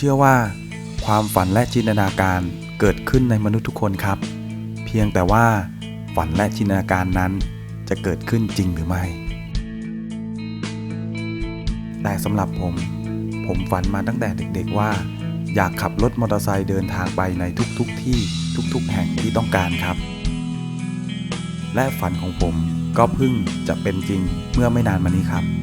เชื่อว่า ความฝันและจินตนาการเกิดขึ้นในมนุษย์ทุกคนครับ เพียงแต่ว่าฝันและจินตนาการนั้นจะเกิดขึ้นจริงหรือไม่ แต่สำหรับผม ผมฝันมาตั้งแต่เด็กๆว่า อยากขับรถมอเตอร์ไซค์เดินทางไปในทุกๆทที่ทุกๆ แห่งที่ต้องการครับ และฝันของผมก็เพิ่งจะเป็นจริงเมื่อไม่นานมานี้ครับ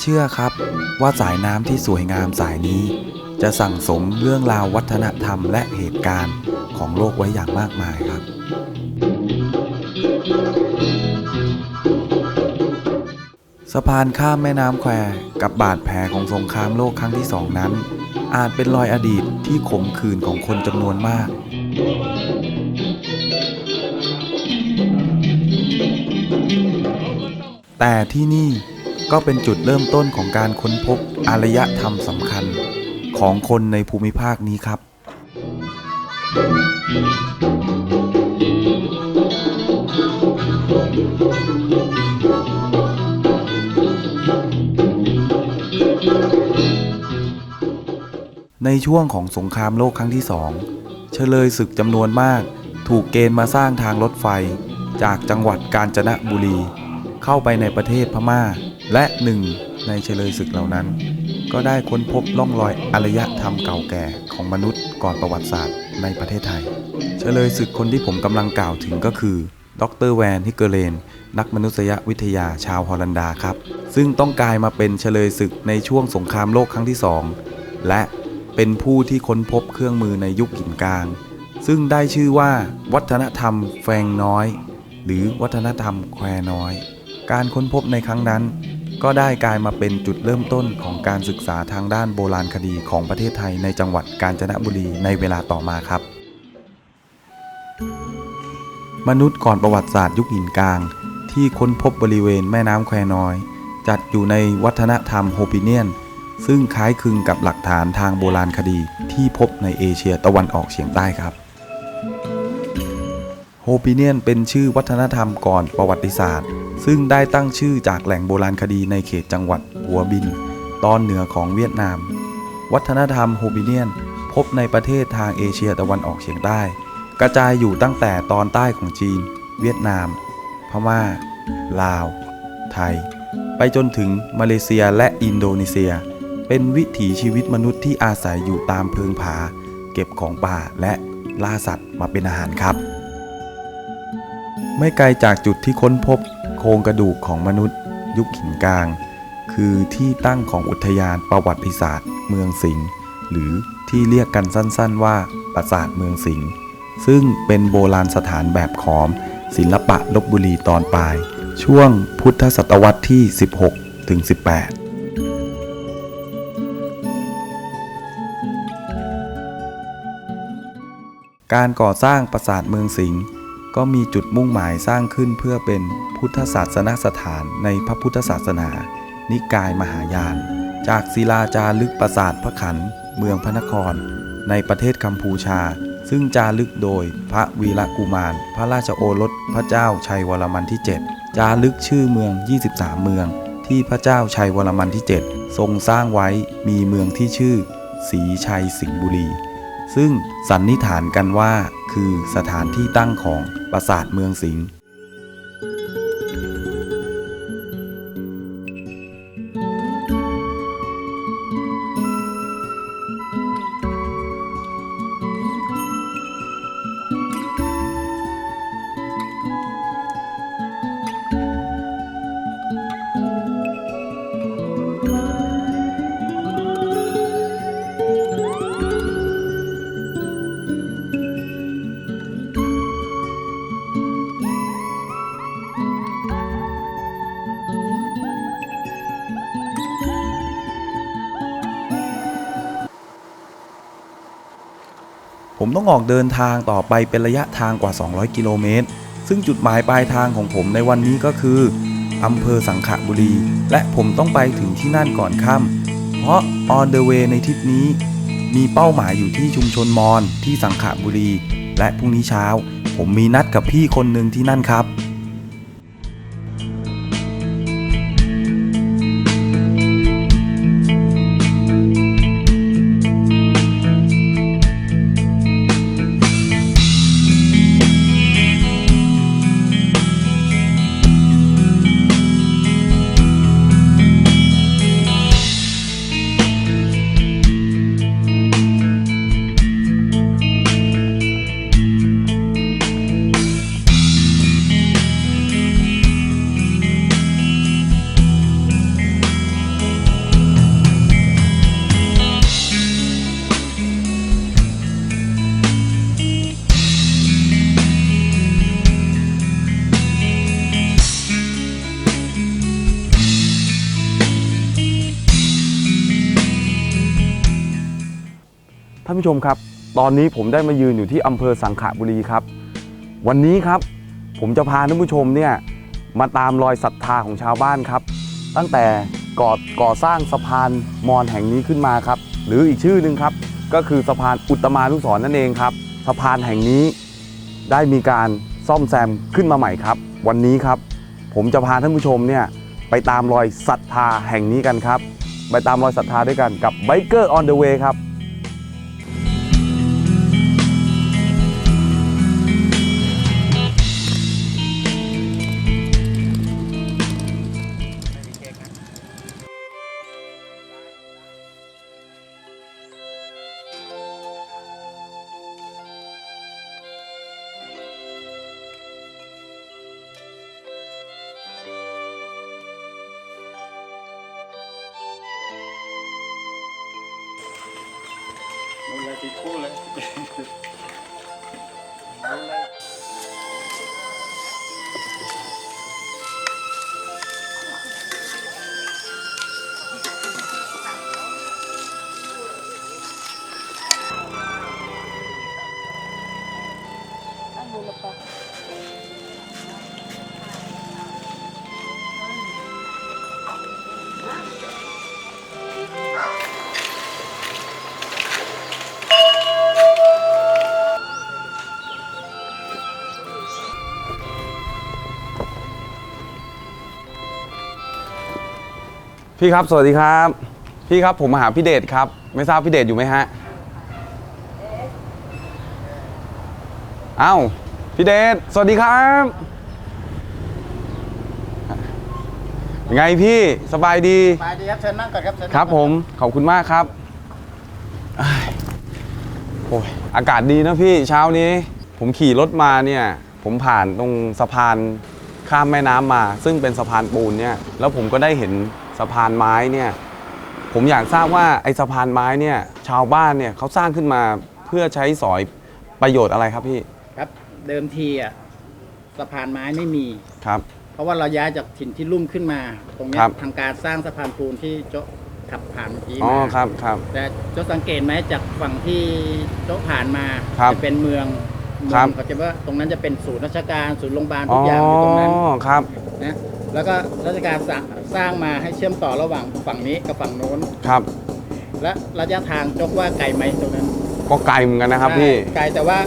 เชื่อครับ ว่าสายน้ำที่สวยงามสายนี้ จะสั่งสมเรื่องราววัฒนธรรมและเหตุการณ์ของโลกไว้อย่างมากมายครับสะพานข้ามแม่น้ำแควกับบาดแผลของสงครามโลกครั้งที่สองนั้น อาจเป็นรอยอดีตที่ขมขื่นของคนจำนวนมากแแต่ที่นี่ ก็เป็นจุดเริ่มต้นของการค้นพบอารยธรรมสำคัญของคนในภูมิภาคนี้ครับ ในช่วงของสงครามโลกครั้งที่สองเฉลยศึกจำนวนมากถูกเกณฑ์มาสร้างทางรถไฟ จากจังหวัดกาญจนบุรี เข้าไปในประเทศพม่า และหนึ่งในเฉลยศึกเหล่านั้น ก็ได้ค้นพบร่องรอยอารยธรรมเก่าแก่ของมนุษย์ก่อนประวัติศาสตร์ในประเทศไทย เฉลยศึกคนที่ผมกำลังกล่าวถึงก็คือ ดรแวนฮิกเกอร์เลน นักมนุษยวิทยาชาวฮอลันดาครับ ซึ่งต้องกลายมาเป็นเฉลยศึกในช่วงสงครามโลกครั้งที่สองและเป็นผู้ที่ค้นพบเครื่องมือในยุคหินกลาง ซึ่งได้ชื่อว่า วัฒนธรรมแฟงน้อย หรือวัฒนธรรมแควน้อย การค้นพบในครั้งนั้น ก็ได้กลายมาเป็นจุดเริ่มต้นของการศึกษาทางด้านโบราณคดีของประเทศไทยในจังหวัดกาญจนบุรีในเวลาต่อมาครับ มนุษย์ก่อนประวัติศาสตร์ยุคหินกลาง ที่ค้นพบบริเวณแม่น้ำแควน้อย จัดอยู่ในวัฒนธรรมโฮปิเนียน ซึ่งคล้ายคลึงกับหลักฐานทางโบราณคดีที่พบในเอเชียตะวันออกเฉียงใต้ครับโฮปิเนียนเป็นชื่อวัฒนธรรมก่อนประวัติศาสตร์ ซึ่งได้ตั้งชื่อจากแหล่งโบราณคดีในเขตจังหวัดหัวบิน ตอนเหนือของเวียดนาม วัฒนธรรมโฮปิเนียน พบในประเทศทางเอเชียตะวันออกเฉียงใต้ กระจายอยู่ตั้งแต่ตอนใต้ของจีน เวียดนาม พม่า ลาว ไทย ไปจนถึงมาเลเซียและอินโดนีเซีย เป็นวิถีชีวิตมนุษย์ที่อาศัยอยู่ตามเพิงผา เก็บของป่าและล่าสัตว์มาเป็นอาหารครับ ไม่ไกลจากจุดที่ค้นพบ โครงกระดูกของมนุษย์ ยุคหินกลาง คือที่ตั้งของอุทยานประวัติศาสตร์ เมืองสิงห์หรือที่เรียกกันสั้นๆ ว่าปราสาทเมืองสิงห์ซึ่งเป็นโบราณสถานแบบขอม ศิลปะลบบุรีตอนปลาย ช่วงพุทธศตวรรษที่ 16 ถึง 18การก่อสร้างปราสาทเมืองสิงห์ ก็มีจุดมุ่งหมายสร้างขึ้นเพื่อเป็นพุทธศาสนสถานในพระพุทธศาสนา นิกายมหายาน จากศิลาจารึกปราสาทพระขัน เมืองพระนคร ในประเทศกัมพูชา ซึ่งจารึกโดยพระวีระกุมาร พระราชโอรสพระเจ้าชัยวรมันที่ 7 จารึกชื่อเมือง 23 เมือง ที่พระเจ้าชัยวรมันที่ 7 ทรงสร้างไว้มีเมืองที่ชื่อศรีชัยสิงห์บุรี ซึ่งสันนิษฐานกันว่าคือสถานที่ตั้งของปราสาทเมืองสิงห์ ต้องออกเดินทางต่อไปเป็นระยะทางกว่า 200 กิโลเมตร ซึ่งจุดหมายปลายทางของผมในวันนี้ก็คืออำเภอสังขบุรี และผมต้องไปถึงที่นั่นก่อนค่ำเพราะ on the way ในทริปนี้ มีเป้าหมายอยู่ที่ชุมชนมอญที่สังขบุรี และพรุ่งนี้เช้า ผมมีนัดกับพี่คนหนึ่งที่นั่นครับ ผู้ชมครับ ตอนนี้ผมได้มายืนอยู่ที่อำเภอสังขบุรีครับ วันนี้ครับผมจะพาท่านผู้ชมเนี่ยมาตามรอยศรัทธาของชาวบ้านครับ ตั้งแต่ก่อก่อสร้างสะพานมอญแห่งนี้ขึ้นมาครับ หรืออีกชื่อหนึ่งครับ ก็คือสะพานอุตมานุสรนั่นเองครับ สะพานแห่งนี้ได้มีการซ่อมแซมขึ้นมาใหม่ครับ วันนี้ครับ ผมจะพาท่านผู้ชมเนี่ยไปตามรอยศรัทธาแห่งนี้กันครับ ไปตามรอยศรัทธาด้วยกันกับ Biker on the way ครับ พี่ครับ สวัสดีครับ พี่ครับผมมาหาพี่เดชครับ ไม่ทราบพี่เดชอยู่ไหมฮะเอ้าพี่เดชสวัสดีครับยังไงพี่สบายดีมาดีครับเชิญนั่งก่อนครับเชิญครับผม ขอบคุณมากครับอ้ายโอ้ยอากาศดีนะพี่เช้านี้ ผมขี่รถมาเนี่ย ผมผ่านตรงสะพานข้ามแม่น้ำมา ซึ่งเป็นสะพานปูนเนี่ย แล้วผมก็ได้เห็น สะพานไม้เนี่ยผมอยากทราบว่าไอ้สะพานไม้เนี่ยชาวบ้านเนี่ยเขาสร้างขึ้นมาเพื่อใช้สอยประโยชน์อะไรครับพี่ครับ เดิมทีอะสะพานไม้ไม่มี ครับ เพราะว่าเราย้ายจากถิ่นที่ลุ่มขึ้นมา ตรงเนี้ครัยบทางการสร้างสะพานปูนที่โจ๊ะขับผ่านเมื่อกี้อ๋อมาครับครับ แต่โจ๊ะสังเกตไหมจากฝั่งที่โจ๊ะผ่านมาครับจะเป็นเมืองเมืครับเขาจะว่าตรงนั้นจะเป็นศูนย์ราชการศูนย์โรงพยาบาลอ๋ทุอกอย่างอยู่ตรงนั้นครับ นะ แล้วก็ราชการสร้างสร้างมาให้เชื่อมต่อระหว่างฝั่งนี้กับฝั่งโน้น ครับและระยะทางโจ๊กว่าไกลไหมตรงนั้นก็ไกลเหมือนกันนะครับพี่ใช่ไกลแต่ว่า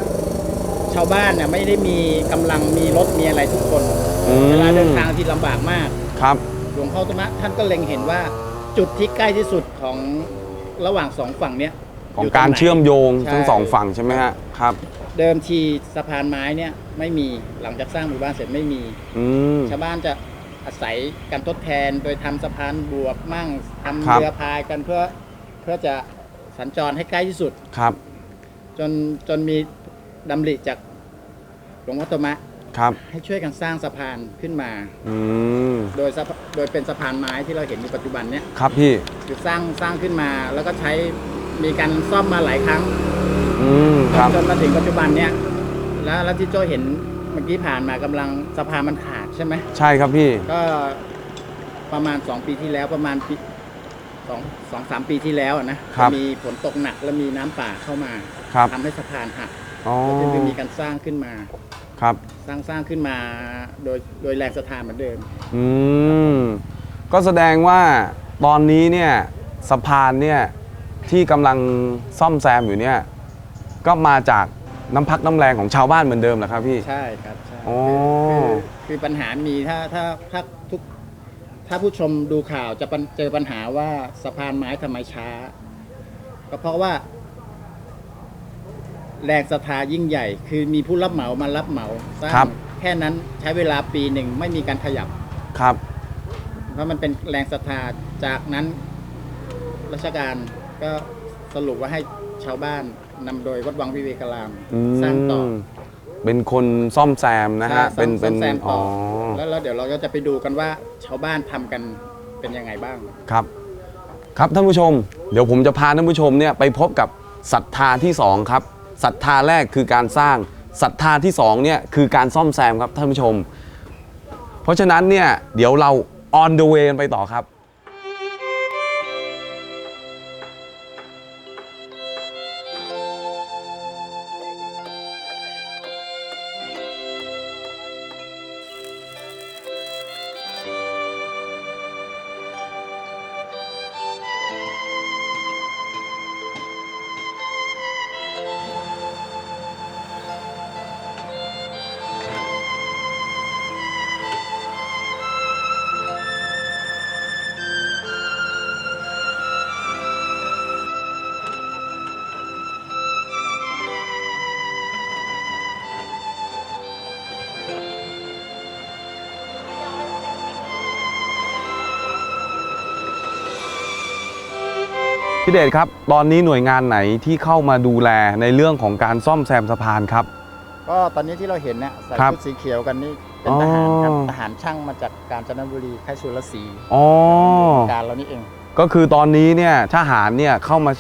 ชาวบ้านเนี่ยไม่ได้มีกำลังมีรถมีอะไรทุกคนอืม เวลาเดินทางที่ลำบากมาก ครับหลวงพ่อธรรมะท่านก็เล็งเห็นว่าจุดที่ใกล้ที่สุดของระหว่างสองฝั่งเนี้ยของยู่ตการไหน เชื่อมโยงใช่ ทั้งสองฝั่งใช่ไหมฮะครับเดิมทีสะพานไม้เนี่ยไม่มีหลังจากสร้างหมู่บ้านเสร็จไม่มี อืมชาวบ้านจะ อาศัยการทดแทนโดยทำสะพานบวกมั่งทำครับ เรือพายกันเพื่อเพื่อจะสัญจรให้ใกล้ที่สุด ครับ จนจนมีดำริจากหลวงพ่อธรรมะ ครับ ให้ช่วยกันสร้างสะพานขึ้นมา อืม โดยสะพโดยเป็นสะพานไม้ที่เราเห็นอยู่ปัจจุบันเนี้ยครับพี่ คือสร้างสร้างขึ้นมาแล้วก็ใช้มีการซ่อมมาหลายครั้ง อืม ครับ จนมาถึงปัจจุบันเนี้ยแล้วแล้วที่โจเห็น เมื่อกี้ผ่านมากำลังสะพานมันขาดใช่ไหมใช่ครับพี่ ก็ประมาณ2ปีที่แล้วประมาณปีสองสองสามปีที่แล้วอะนะครับมีฝนตกหนักแล้วมีน้ำป่าเข้ามาครับ ทำให้สะพานหักอ๋อก็คือมีการสร้างขึ้นมา ครับสร้างสร้างขึ้นมาโดยโดยแรงสะทานเหมือนเดิม อืมก็แสดงว่าตอนนี้เนี่ยสะพานเนี่ยที่กำลังซ่อมแซมอยู่เนี่ยก็มาจาก น้ำพักน้ำแรงของชาวบ้านเหมือนเดิมเหรอครับพี่ ใช่ครับใช่อ๋อคือคือคือปัญหามีถ้าถ้าถ้าทุกถ้าผู้ชมดูข่าวจะปัญเจอปัญหาว่าสะพานไม้ทำไมช้า ก็เพราะว่า แรงศรัทธายิ่งใหญ่ คือมีผู้รับเหมามารับเหมาสร้างครับ แค่นั้นใช้เวลาปีหนึ่งไม่มีการขยับ ครับ เพราะมันเป็นแรงศรัทธาจากนั้นราชการก็สรุปว่าให้ชาวบ้าน นำโดยวัดวังวิเวกราม อืมสร้างต่อเป็นคนซ่อมแซมนะฮะใช่เป็นซ่อมเป็นแซมต่ออ๋ออแล้วแล้วเดี๋ยวเราก็จะไปดูกันว่าชาวบ้านทำกันเป็นยังไงบ้าง ครับ ครับท่านผู้ชม เดี๋ยวผมจะพาท่านผู้ชมเนี่ยไปพบกับศรัทธาที่สองครับศรัทธาแรกคือการสร้างศรัทธาที่สองเนี่ยคือการซ่อมแซมครับท่านผู้ชม เพราะฉะนั้นเนี่ยเดี๋ยวเรา on the way กันไปต่อครับ พี่เดชครับ ตอนนี้หน่วยงานไหนที่เข้ามาดูแลในเรื่องของการซ่อมแซมสะพานครับ ก็ตอนนี้ที่เราเห็นเนี่ยใส่ครับชุดสีเขียวกันนี่เป็นทหารครับทหารช่างมาจากกาญจนบุรีค่ายสุรศรีอ๋อ การเรานี่เองก็คือตอนนี้เนี่ยทหารเนี่ยเข้ามา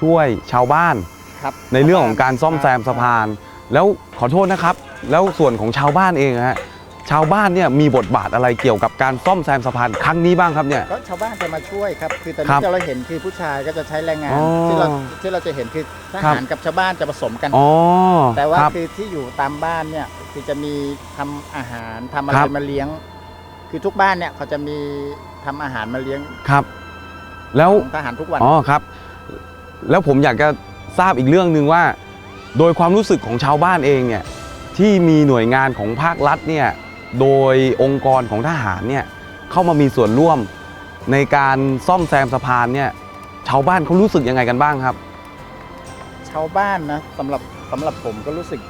ช่วยชาวบ้าน ครับในเรื่องของการซ่อมแซมสะพาน แล้วขอโทษนะครับ แล้วส่วนของชาวบ้านเองฮะ ชาวบ้านเนี่ยมีบทบาทอะไรเกี่ยวกับการซ่อมแซมสะพานครั้งนี้บ้างครับเนี่ย ก็ชาวบ้านจะมาช่วยครับ คือตอนครันี้บที่เราเห็นคือผู้ชายก็จะใช้แรงงาน อ๋อที่เราที่เราจะเห็นคือทครัหารบกับชาวบ้านจะผสมกัน อ๋อแต่ว่าครับ คือที่อยู่ตามบ้านเนี่ยคือจะมีทำอาหารทำอะไรครับ มาเลี้ยง คือทุกบ้านเนี่ยเขาจะมีทำอาหารมาเลี้ยงครับ แล้ว ของทหารทุกวัน อ๋อครับ แล้วผมอยากจะทราบอีกเรื่องหนึ่งว่า โดยความรู้สึกของชาวบ้านเองเนี่ยที่มีหน่วยงานของภาครัฐเนี่ย โดยองค์กรของทหารเนี่ยเข้ามามีส่วนร่วมในการซ่อมแซมสะพานเนี่ยชาวบ้านเขารู้สึกยังไงกันบ้างครับ ชาวบ้านนะสำหรับสำหรับผมก็รู้สึก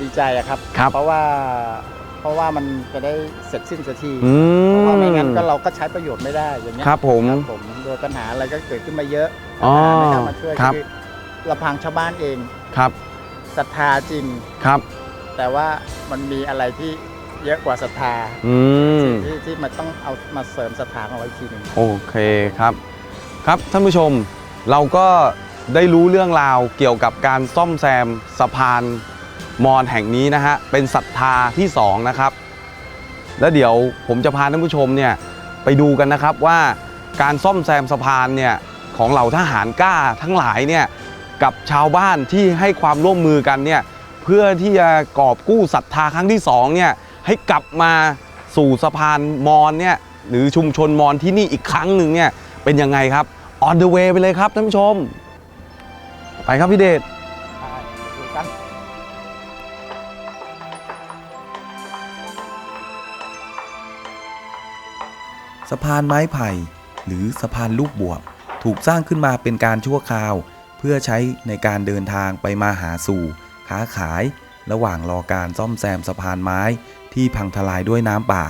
ดีใจอะครับ ครับ เพราะว่าเพราะว่ามันจะได้เสร็จสิ้นสักทีอืเพราะว่าไม่มงั้นก็เราก็ใช้ประโยชน์ไม่ได้อย่างเงี้ยครับผม ครับผมโดยปัญหาอะไรก็เกิดขึ้นมาเยอะอ๋อทหารไม่เข้ามาช่วยครับ คือลำพังชาวบ้านเองครับศรัทธาจริง ครับ แต่ว่ามันมีอะไรที่ เยอะกว่าศรัทธาอืม ที่ที่มันต้องเอามาเสริมศรัทธาเอาไว้อีกทีหนึ่ง โอเคครับครับท่านผู้ชมเราก็ได้รู้เรื่องราวเกี่ยวกับการซ่อมแซมสะพานมอญแห่งนี้นะฮะเป็นศรัทธาที่สองนะครับ แล้วเดี๋ยวผมจะพาท่านผู้ชมเนี่ยไปดูกันนะครับว่าการซ่อมแซมสะพานเนี่ยของเหล่าทหารกล้าทั้งหลายเนี่ยกับชาวบ้านที่ให้ความร่วมมือกันเนี่ยเพื่อที่จะกอบกู้ศรัทธาครั้งที่สองเนี่ย ให้กลับมาสู่สะพานมอญเนี่ยหรือชุมชนมอญที่นี่อีกครั้งหนึ่งเนี่ยเป็นยังไงครับ on the way ไปเลยครับท่านผู้ชม ไปครับพี่เดชดูกันสะพานไม้ไผ่ หรือสะพานลูกบวบถูกสร้างขึ้นมาเป็นการชั่วคราว เพื่อใช้ในการเดินทางไปมาหาสู่ ค้าขาย ระหว่างรอการซ่อมแซมสะพานไม้ ที่พังทลายด้วยน้ำป่า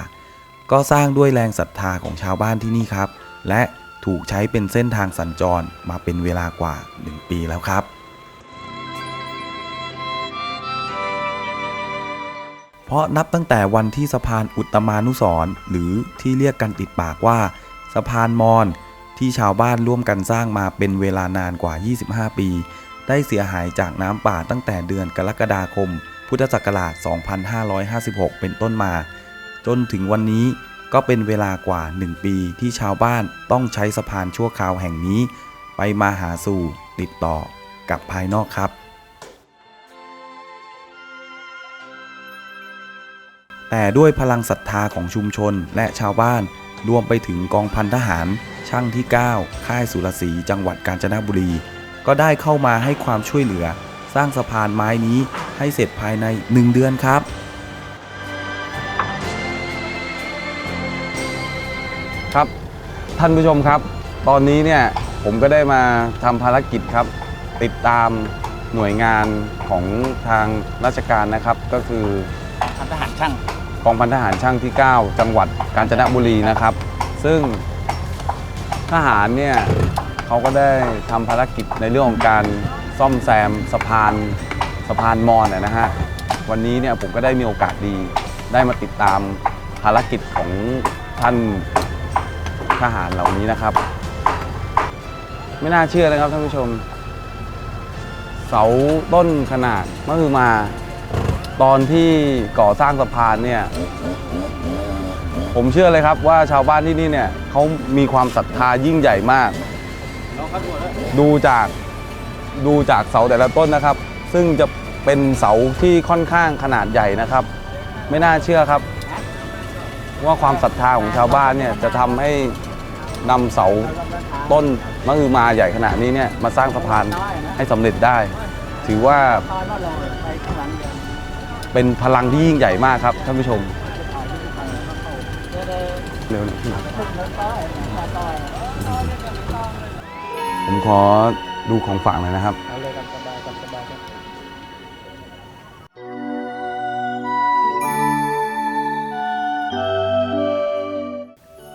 ก็สร้างด้วยแรงศรัทธาของชาวบ้านที่นี่ครับ และถูกใช้เป็นเส้นทางสัญจรมาเป็นเวลากว่า 1 ปีแล้วครับ เพราะนับตั้งแต่วันที่สะพานอุตมานุสรหรือที่เรียกกันติดปากว่า สะพานมอญที่ชาวบ้านร่วมกันสร้างมาเป็นเวลานานกว่า 25 ปี ได้เสียหายจากน้ำป่าตั้งแต่เดือนกรกฎาคม พุทธศักราช 2556 เป็นต้นมา จนถึงวันนี้ก็เป็นเวลากว่า 1 ปีที่ชาวบ้านต้องใช้สะพานชั่วคราวแห่งนี้ ไปมาหาสู่ติดต่อกับภายนอกครับ แต่ด้วยพลังศรัทธาของชุมชนและชาวบ้านรวมไปถึงกองพันทหาร ช่างที่ 9 ค่ายสุรศรีจังหวัดกาญจนบุรี ก็ได้เข้ามาให้ความช่วยเหลือ สร้างสะพานไม้นี้ให้เสร็จภายใน 1 เดือนครับครับท่านผู้ชมครับ ตอนนี้เนี่ยผมก็ได้มาทำภารกิจครับ ติดตามหน่วยงานของทางราชการนะครับ ก็คือพันทหารช่างกองพันทหารช่างที่ 9 จังหวัดกาญจนบุรีนะครับ ซึ่งทหารเนี่ยเขาก็ได้ทำภารกิจในเรื่องของการ ซ่อมแซมสะพานสะพานมอญนะฮะวันนี้เนี่ยผมก็ได้มีโอกาสดี ได้มาติดตามภารกิจของท่านทหารเหล่านี้นะครับ ไม่น่าเชื่อนะครับท่านผู้ชม เสาต้นขนาดมหึมา ตอนที่ก่อสร้างสะพานเนี่ยผมเชื่อเลยครับว่าชาวบ้านที่นี่เนี่ยเขามีความศรัทธายิ่งใหญ่มาก ดูจาก ดูจากเสาแต่ละต้นนะครับ ซึ่งจะเป็นเสาที่ค่อนข้างขนาดใหญ่นะครับ ไม่น่าเชื่อครับ ว่าความศรัทธาของชาวบ้านเนี่ยจะทำให้นำเสาต้นมะฮือมาใหญ่ขนาดนี้เนี่ยมาสร้างสะพานให้สำเร็จได้ ถือว่าเป็นพลังที่ยิ่งใหญ่มากครับท่านผู้ชมเร็วน่อยพี่ผมขอ ดูของฝากหน่อยนะครับ เอาเลยกันสบายกันสบายครับ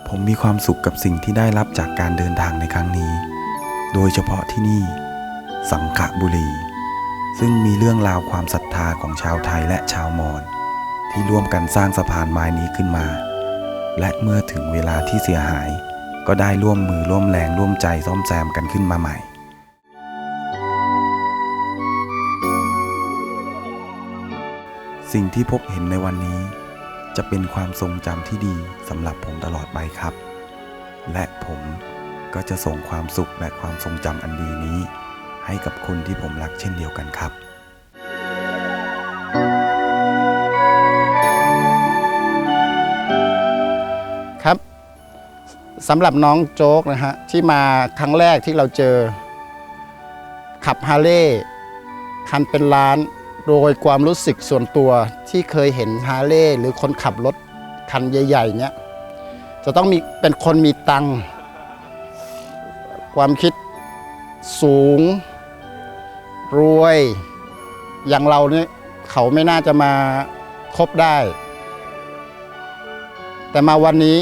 ผมมีความสุขกับสิ่งที่ได้รับจากการเดินทางในครั้งนี้โโดยเฉพาะที่นี่ สังขบุรี ซึ่งมีเรื่องราวความศรัทธาของชาวไทยและชาวมอญที่ร่วมกันสร้างสะพานไม้นี้ขึ้นมา และเมื่อถึงเวลาที่เสียหาย ก็ได้ร่วมมือร่วมแรงร่วมใจซ่อมแซมกันขึ้นมาใหม่ สิ่งที่พบเห็นในวันนี้ จะเป็นความทรงจำที่ดีสำหรับผมตลอดไปครับ และผมก็จะส่งความสุขและความทรงจำอันดีนี้ ให้กับคนที่ผมรักเช่นเดียวกันครับครับสำหรับน้องโจ๊กนะฮะที่มาครั้งแรกที่เราเจอ ขับฮาร์เลย์คันเป็นล้าน โดยความรู้สึกส่วนตัวที่เคยเห็นฮาร์เลย์หรือคนขับรถคันใหญ่ๆเนี้ยจะต้องมีเป็นคนมีตังค์ความคิดสูง รวย อย่างเราเนี่ยเขาไม่น่าจะมาคบได้ แต่มาวันนี้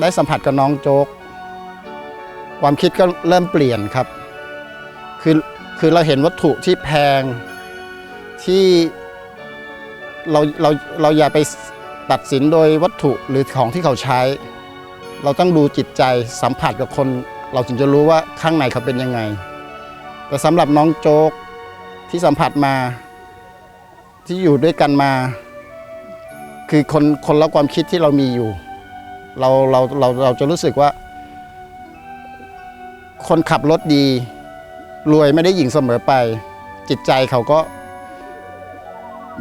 ได้สัมผัสกับน้องโจ๊ก ความคิดก็เริ่มเปลี่ยนครับ คือคือเราเห็นวัตถุที่แพง ที่เราเราเราอย่าไปตัดสินโดยวัตถุหรือของที่เขาใช้ เราต้องดูจิตใจสัมผัสกับคน เราถึงจะรู้ว่าข้างในเขาเป็นยังไง แต่สำหรับน้องโจ๊กที่สัมผัสมา ที่อยู่ด้วยกันมา คือคนคนละความคิดที่เรามีอยู่ เราเราเราเราจะรู้สึกว่า คนขับรถดี รวยไม่ได้หญิงเสมอไป จิตใจเขาก็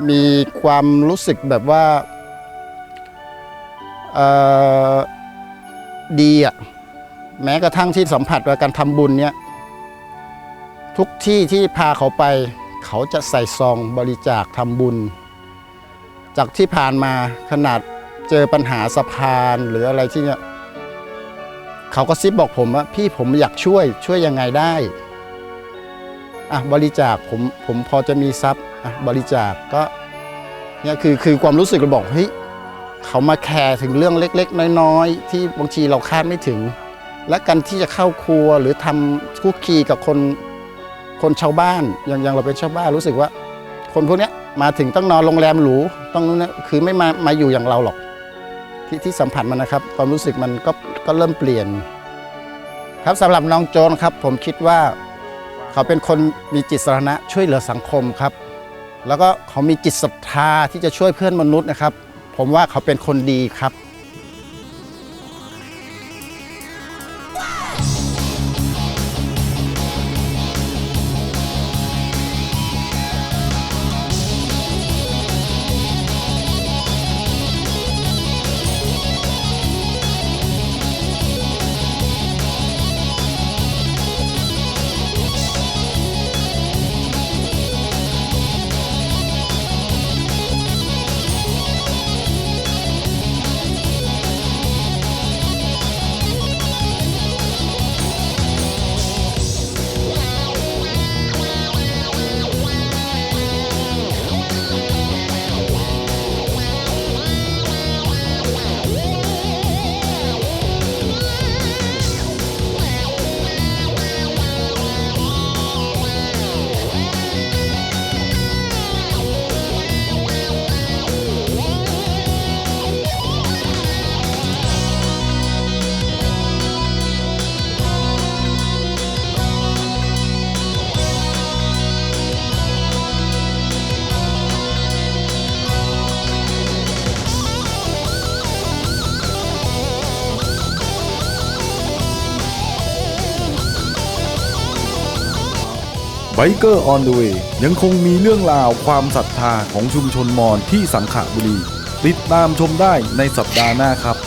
มีความรู้สึกแบบว่าดีอะแม้กระทั่งที่สัมผัสกับการทำบุญเนี่ยทุกที่ที่พาเขาไป เขาจะใส่ซองบริจาคทำบุญ จากที่ผ่านมาขนาดเจอปัญหาสะพานหรืออะไรที่เนี่ยเขาก็ซิบบอกผมว่าพี่ผมอยากช่วยช่วยยังไงได้อะบริจาคผมผมพอจะมีทรัพย์ บริจาคก็เนี่ยคือคือความรู้สึกเราบอกเฮ้ยเขามาแคร์ถึงเรื่องเล็ก ๆ น้อยๆที่บางทีเราคาดไม่ถึง และการที่จะเข้าครัวหรือทำคุกคีกับคนคนชาวบ้านอย่างอย่างเราเป็นชาวบ้านรู้สึกว่า คนพวกนี้มาถึงต้องนอนโรงแรมหรูต้องนู้นนะคือไม่มามาอยู่อย่างเราหรอก ที่ที่สัมผัสมันนะครับ ความรู้สึกมันก็ก็เริ่มเปลี่ยน ครับสำหรับน้องโจนครับ ผมคิดว่า เขาเป็นคนมีจิตสาธารณะช่วยเหลือสังคมครับ แล้วก็เขามีจิตศรัทธาที่จะช่วยเพื่อนมนุษย์นะครับ ผมว่าเขาเป็นคนดีครับ ไบเกอร์ออนเดอะเวย์ยังคงมีเรื่องราวความศรัทธาของชุมชนมอญที่สังขบุรี ติดตามชมได้ในสัปดาห์หน้าครับ